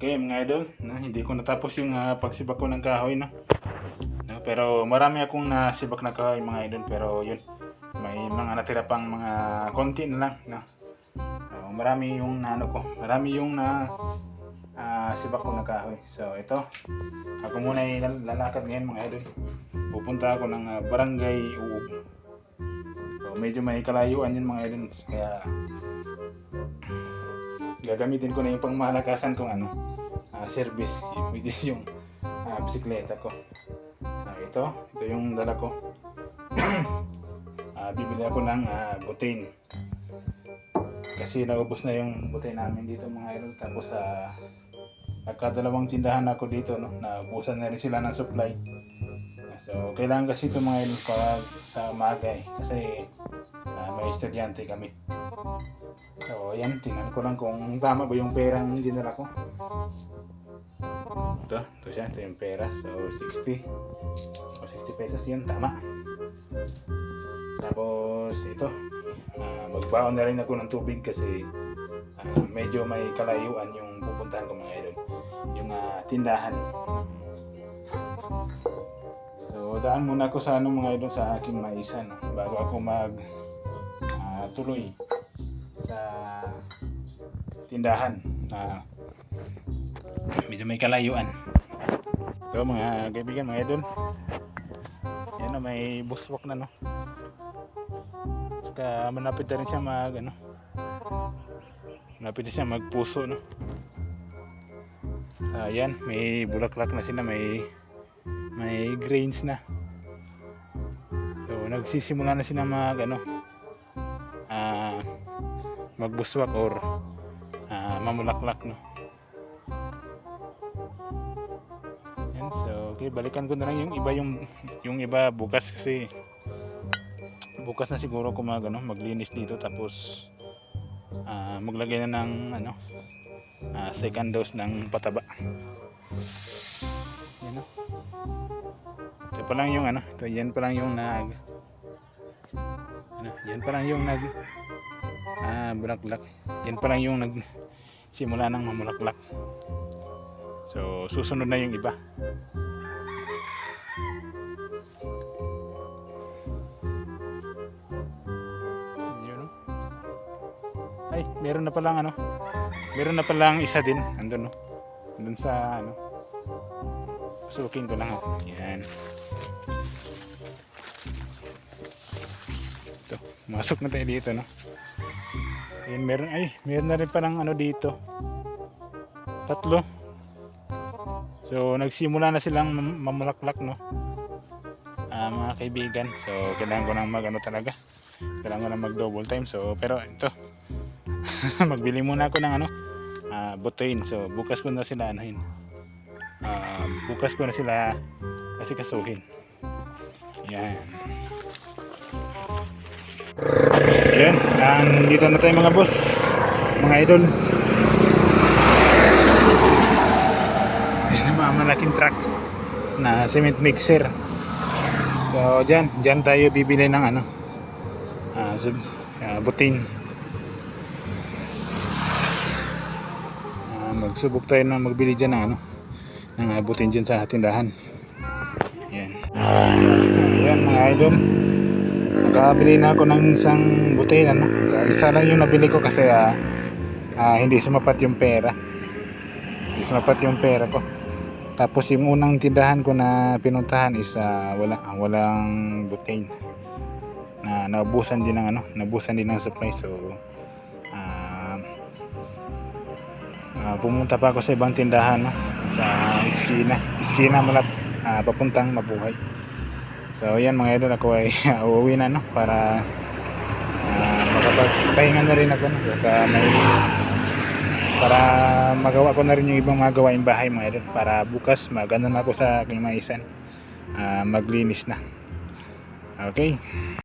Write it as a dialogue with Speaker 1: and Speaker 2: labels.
Speaker 1: Okay mga idol, no, hindi ko natapos yung ah, pagsibak ko ng kahoy no. no. Pero marami akong nasibak na kahoy mga idol pero yun may mga natira pang mga konti na lang no. So, marami yung ano ko, marami yung na ah, sibak ko na kahoy. So ito, ako muna ay lal- lalakad ngayon mga idol. Pupunta ako ng ah, barangay Uub. So medyo may kalayuan yun mga idol. Kaya gagamitin ko na yung pangmalakasan kong ano, ah, service, which is yung ah, bisikleta ko. Ah, ito, ito yung dala ko. Ah, bibili ako ng ah, butane. Kasi naubos na yung butane namin dito mga idol. Tapos sa nagkadalawang tindahan ako dito, no? naubusan na rin sila ng supply. So, kailangan kasi ito mga idol pag sa umaga eh. Kasi ah, may estudyante kami. So, ayan, tingnan ko lang kung tama ba yung perang dinala ko. Ito, ito siya, ito yung pera. So, 60. O, 60 pesos yun, tama. Tapos, ito, ah, magbaon na rin ako ng tubig kasi ah, medyo may kalayuan yung pupuntahan ko mga idol. Yung ah, tindahan. So, daan muna ako sa ano mga idol sa aking maisan bago ako mag ah, tuloy sa tindahan na medyo may kalayuan. Ito mga kaibigan, mga idol. Yan may buswak na no. Saka malapit na rin siya mag ano. Malapit na siya magpuso no. Ayan, may bulaklak na sila, may may grains na. So, nagsisimula na sila mag ano, ah, magbuswak or ah, mamulaklak no. Yan, so okay, balikan ko na lang yung iba yung yung iba bukas kasi bukas na siguro ko mag ano, maglinis dito tapos ah, maglagay na ng ano ah, second dose ng pataba. Pa lang yung ano, ito yan pa lang yung nag ano, yan pa lang yung nag ah, bulaklak. Yan pa lang yung nag simula ng mamulaklak. So, susunod na yung iba. Ay, meron na palang ano. Meron na palang isa din. Andun, no? Andun sa, ano. Sukin ko lang, ha. Yan. Ito, masok na tayo dito, no? Ayun, meron, ay, meron na rin palang ano dito. Tatlo. So, nagsimula na silang mam- mamulaklak, no? Ah, mga kaibigan. So, kailangan ko nang mag ano talaga. Kailangan ko nang mag double time. So, pero ito. Magbili muna ako ng ano, ah, butuin. So, bukas ko na sila anuhin. Ah, bukas ko na sila kasi kasuhin. Yan. Yan. Nandito na tayo mga boss. Mga idol. Yan mga malaking truck na cement mixer. So, dyan, dyan tayo bibili ng ano, sub- ah, butin. Ah, magsubok tayo na magbili dyan ng ano, ng ah, butin dyan sa tindahan. Yan. Yan mga idol. Nakabili na ako ng isang butin. Ano? Isa lang yung nabili ko kasi ah, ah, hindi sumapat yung pera. Hindi sumapat yung pera ko. Tapos yung unang tindahan ko na pinuntahan is ah, wala, walang butane. Na naubusan din ng ano, naubusan din ng supply. So ah, ah, pumunta pa ako sa ibang tindahan no, sa iskina, iskina malap ah, papuntang mabuhay. So yan mga idol ako ay uuwi na no para uh, makapagpahinga na rin ako no. Saka may para magawa ko na rin yung ibang mga gawain bahay mga idol para bukas magano na ako sa aking maisan Ah, maglinis na okay